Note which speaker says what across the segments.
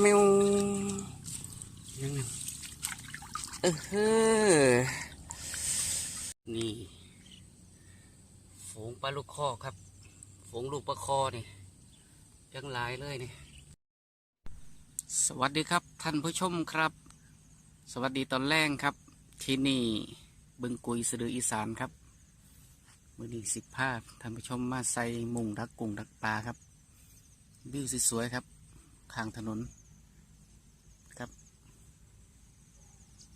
Speaker 1: แมวยังไงเออเฮ้อนี่ฝูงปลาลูกคอครับฝูงลูกปลาคอนี่ยังหลายเลยนี่ สวัสดีครับท่านผู้ชมครับ สวัสดีตอนแรกครับ ที่นี่บึงกุยสะดืออีสานครับ มือนี้สิบพาท่านผู้ชมมาใส่มุงดักกุ้งดักปลาครับ วิวสวยๆครับข้างถนนครับ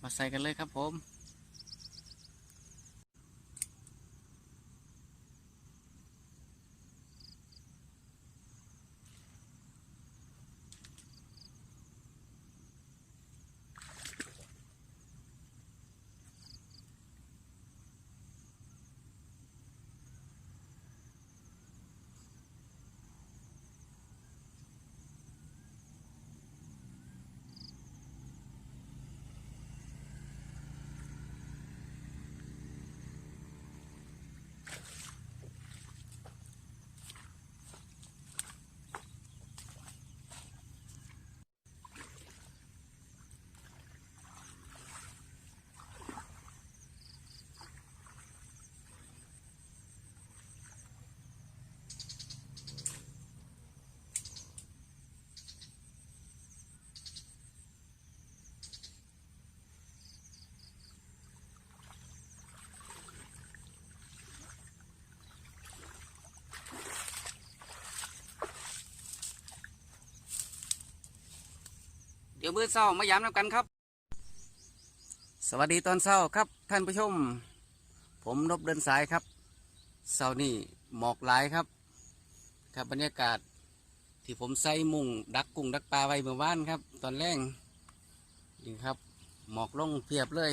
Speaker 1: มาใส่กันเลยครับผม เดี๋ยวมื้อเช้ามาย้ำนำกันครับ สวัสดีตอนเช้าครับท่านผู้ชม ผมนบเดินสายครับเช้านี่หมอกหลายครับ ครับบรรยากาศที่ผมใส่มุงดักกุ้งดักปลาไว้เมื่อวานครับ ตอนแรกนี่ครับ หมอกลงเพียบเลย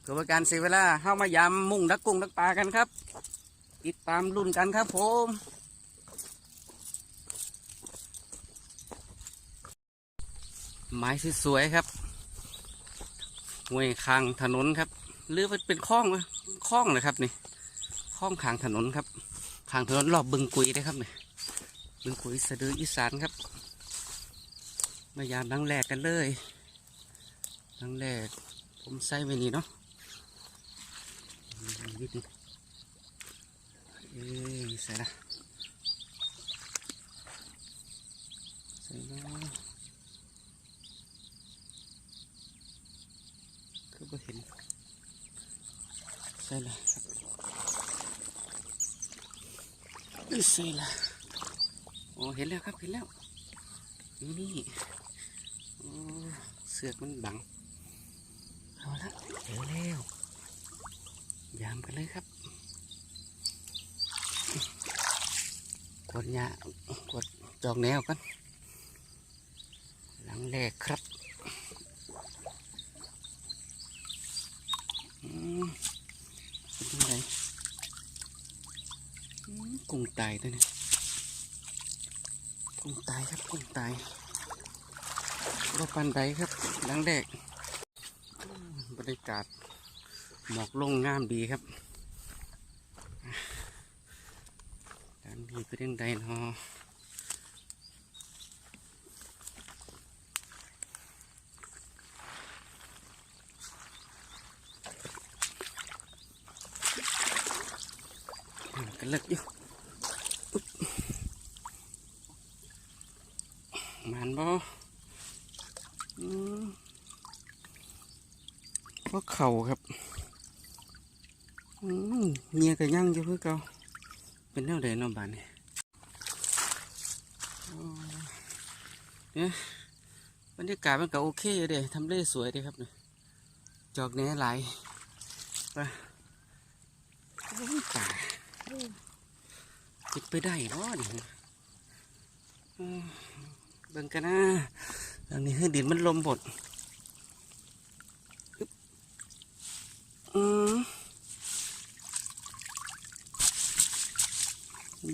Speaker 1: เพื่อการเสียเวลาเข้ามายำมุงดักกุ้งดักปลากันครับ ติดตามรุ่นกันครับผม ไม้สวยๆครับห้วยคางถนนครับ หรือว่าเป็นคลองคลองเลยครับนี่คลองคางถนนครับคางถนนรอบบึงกุยนะครับนี่บึงกุยสะดืออีสานครับมายามดังแรกกันเลยดังแรกผมใส่ไว้นี่เนาะนิดนึงเอ้ยใส่ละใส่เนาะคือบ่เห็นใช่ละอือใช่ละโอ้เห็นแล้วครับเห็นแล้วนี่นี่โอ้เสือกมันบังเอาละเจอแล้วยามกันเลยครับกดหญ้ากดจอกแนวกันหลังแรกครับ อืม เป็นยังไงกุ้งตายตัวนี้กุ้งตายครับกุ้งตายรปันไดครับหลังแดกบรรยากาศหมอกลงงามดีครับด้านดีเป็นยังไงเนาะ กันเลิกอยู่อุ๊บมันบ่อืมพวกเข่าครับอืมเมียก็ยั่งอยู่เพื่อเก่าเป็นแนวใดเน้องบ้านเนี่โอ้เนี่ยบรรยากาศมันก็โอเคอยู่เด้ทำเลสวยเด้ครับเนี่ยจอกแหน่หลไป ยตายคิดไปได้เนาะนี่อืมเบิ่งกันนะอันนี้ให้ดินมันลมบดอืม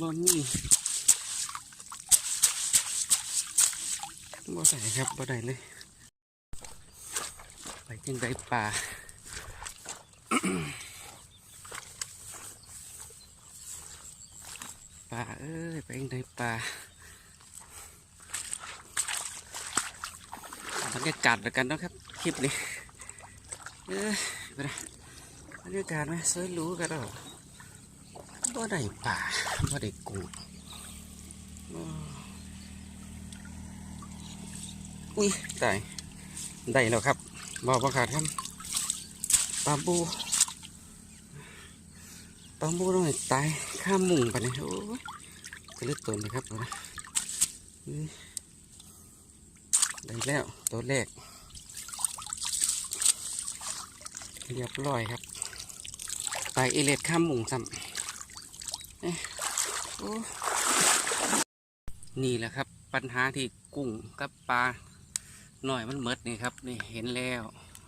Speaker 1: บอนนี่บ่ได้ครับบ่ได้เลย ไปจังไดป่า ป่าเอ้ยไปในป่าบรรยากาศแล้วกันนะครับคลิปนี้เออบรรยากาศไหมสวยหรูกันหรอบ่ได้ป่าบ่ได้กูอุ้ยได้ได้แล้วครับบอกประกาศครับปลาบู ปลาบูน้อยตายข้ามมุงไปเนี่ยโอ้ยกระลึกตัวนะครับเอานะได้แล้วตัวแรก เรียบร้อยครับไปเอเลดข้ามมุงซ้ำนี่แหละครับ ปัญหาที่กุ้งกับปลาหน่อยมันเมดนี่ครับ นี่เห็นแล้ว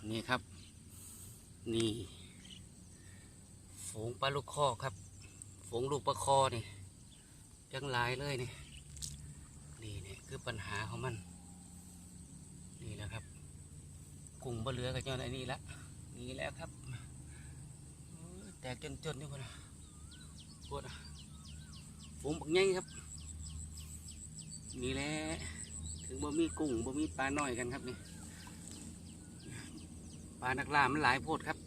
Speaker 1: นี่ครับ นี่ ฝูงปลาลูกคอครับ ฝูงลูกปลาคอนี่ยังหลายเลยนี่นี่นี่คือปัญหาของมัน นี่แหละครับกุ้งบะเหลือกับเจ้าในนี่ละนี่แล้วครับแตกจนจนนี่คนนะปวดอะฝูงบักใหญ่ครับ นี่แหละถึงบ่มีกุ้งบ่มีปลาหน้อยกันครับนี่ปลานักล่ามันหลายโพดครับ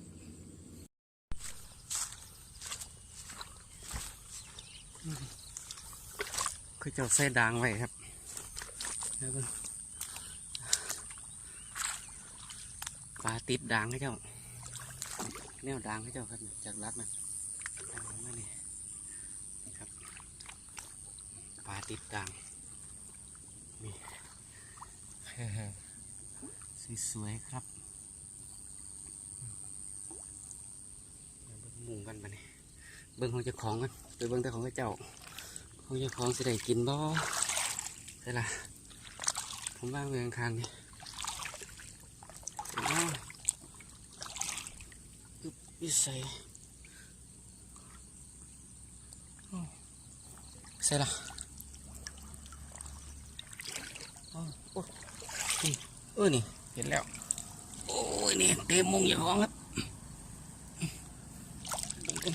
Speaker 1: คือเจ้าใส่ดางไว้ครับปลาติดดางให้เจ้า แนวดางให้เจ้าครับจากรักนะมาเนี่ยครับปลาติดดางนี่สวยๆครับเบิ่งหมูกันไปนี่เบิ่งของเจ้าของกันไปเบิ่งแต่ของเจ้า ของเจ้าของสิได้กินบ่ใช่ล่ะผมว่างเมืองคางนี่เห็นบ่อึบอิใส่โอ้ใส่ล่ะโอ้โอ้นี่เออนี่เห็นแล้ว โอ้ยนี่เต็มมุงอย่างของครับเบิ่งกัน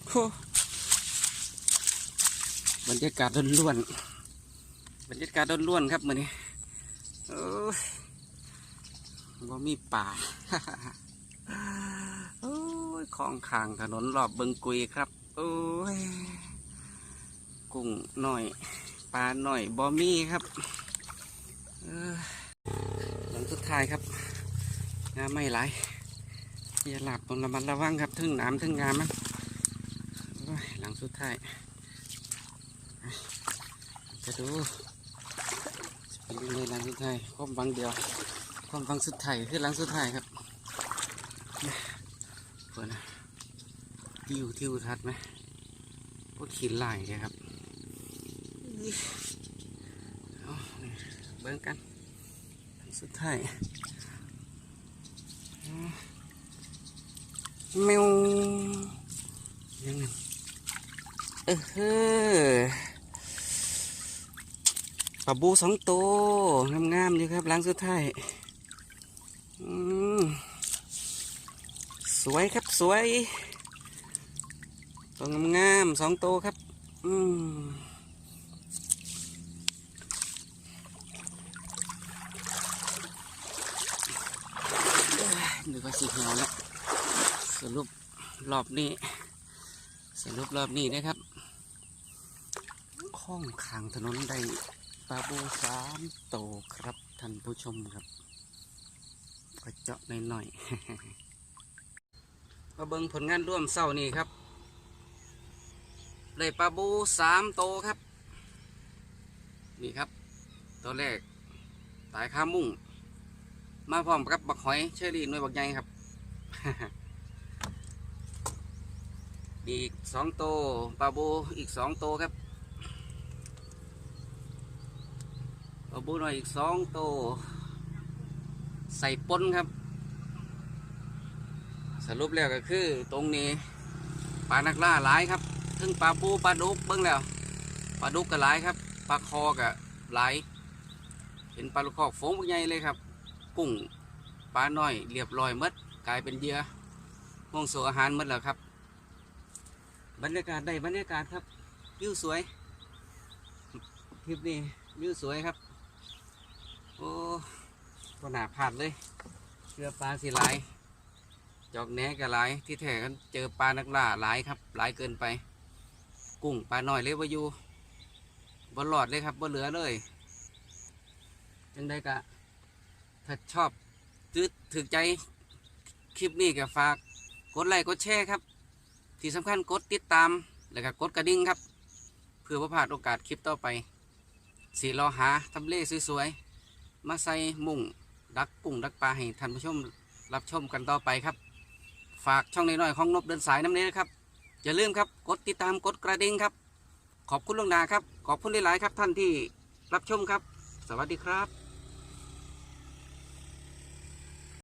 Speaker 1: โอ้ บรรยากาศล้วนๆบรรยากาศล้วนๆครับมือนี้โอ้ยว่ามีป่าโอ้ยของขางถนนรอบเบิงกุยครับ โอ้ย กุ้งหน่อย ปลาหน่อยบอมี่ครับหลังสุดท้ายครับงามไม่ไหลอย่าหลับตรงระมัดระวังครับทึ่งน้ำทึ่งงามัน สุดท้ายจะดูเป็นยังไงหลังสุดท้ายความหวังเดียว ความหวังสุดท้ายคือหลังสุดท้ายครับเปิดนะทิวทิวทัดไหมพวกขีดลายเลยครับเบิ่งกันสุดท้ายแมวยังไง เออปลาบูสองโตงามๆอยู่ครับล้างสุดท้ายสวยครับสวยตัวงามๆสองโตครับ อืมนึกว่าสิเหวแล้วสรุปรอบนี้ สรุปรอบนี้นะครับ ข้องขางถนนได้ปลาบูสามโตครับท่านผู้ชมครับก็เจาะหน่อยๆมาเบิ่งผลงานร่วมเศร้านี่ครับได้ปลาบูสามโตครับ นี่ครับ ตัวแรกตายข้ามุ่ง มาพร้อมกับบักหอยเชอรี่หน่วยบักใหญ่ครับอีกสองโตปลาบูอีกสองโตครับ ปลาบูหน่อยอีกสองโตวใส่ปนครับ สรุปแล้วก็คือตรงนี้ปลานักล่าหลายครับถึงปลาปูปลาดุกเบิ้งแล้วปลาดุกก็หลายครับปลาคอก็หลายเห็นปลาลูกคอกโฟงใหญ่เลยครับ กุ้งปลาหน้อยเรียบร้อยหมดกลายเป็นเยื่อม่วงโซอาหารหมดแล้วครับ บรรยากาศได้บรรยากาศครับวิวสวยคลิปนี้วิวสวยครับ โอ้ตัวหนาพลาดเลยเชือปลาสิหลาย จอกแหนก็หลาย ที่แท้กันเจอปลานักล่าหลายครับ หลายเกินไป กุ้งปลาหน่อยเลยว่าอยู่บ่หลอดเลยครับบ่เหลือเลยจังได้กะ ถ้าชอบจืดถึกใจคลิปนี้ก็ฝาก กดไลค์กดแชร์ครับ ที่สำคัญกดติดตาม แล้วก็กดกระดิ่งครับ เพื่อว่าพลาดโอกาสคลิปต่อไปสีรอหาทำเลสวยๆ มาใส่มุ่งดักกุ้งดักปลาให้ท่านผู้ชมรับชมกันต่อไปครับ ฝากช่องน้อยๆของนบเดินสายน้ำเนี้นะครับอย่าลืมครับกดติดตามกดกระดิ่งครับ ขอบคุณลุงนาครับ ขอบคุณหลายๆครับท่านที่รับชมครับ สวัสดีครับ